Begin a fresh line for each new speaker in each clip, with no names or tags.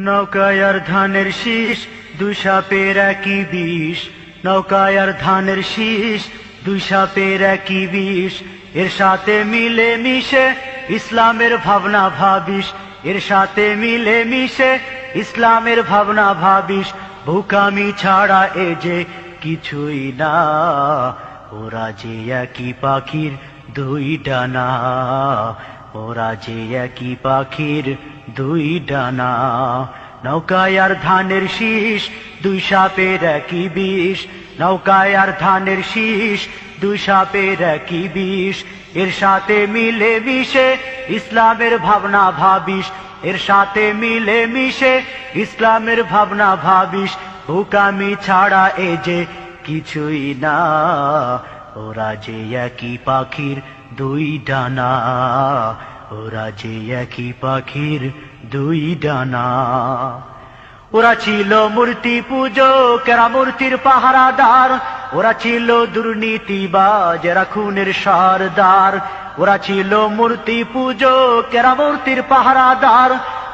নৌকায় আর ধানের শীষ, দুই সাপের একই বিষ। নৌকায় আর ধানের শীষ, দুই সাপের একই বিষ। এর সাথে মিলে মিশে ইসলামের ভাবনা ভাবিস। এর সাথে মিলে মিশে ইসলামের ভাবনা ভাবিস। ভুকামি ছাড়া এ যে কিছুই না। ওরা যে একই পাখির দুই ডানা। ওরা যে একই পাখির দুই ডানা। নৌকায় আর ধানের শীষ, দুই সাপের একই বিষ। নৌকায় আর ধানের শীষ, দুই সাপের একই বিষ। এর সাথে মিলে মিশে ইসলামের ভাবনা ভাবিস। এর সাথে মিলে মিশে ইসলামের ভাবনা ভাবিস। হুকামি ছাড়া এ যে কিছুই না। ওরা যে একই পাখির দুই ডানা, ওরা যে একই পাখির দুই ডানা। ওরা ছিল মূর্তি পুজো, কেরা মূর্তির পাহারাদার। ওরা ছিল দুর্নীতিবাজ, এরা খুনের সরদার। ওরা ছিল মূর্তি পুজো, কেরা মূর্তির পাহারাদার।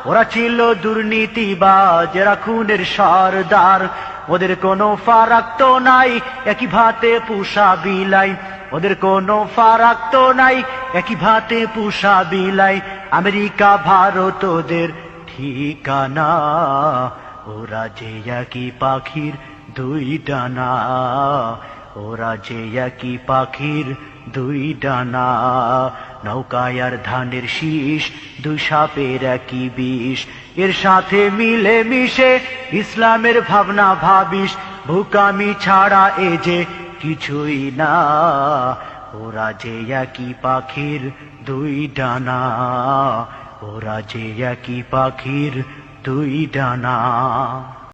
ওরা ছিল দুর্নীতিবাজ, এরা খুনের সরদার। ওদের কোনো ফারাক তো নাই, একই ভাতে পুষা বিলাই। ওদের কোনো ফারাক তো নাই। একই ভাতে পুষা বিলাই। আমেরিকা, ভারত ওদের ঠিকানা। ওরা যে একই পাখির দুই ডানা। ওরা যে একই পাখির দুই ডানা। নৌকায় আর ধানের শীষ, দুই সাপের একই বিষ। এর সাথে মিলে মিশে ইসলামের ভাবনা ভাবিস। ভুকামি ছাড়া এ যে কিছুই না। ওরা যে একই পাখির দুই ডানা। ওরা যে একই পাখির দুই ডানা।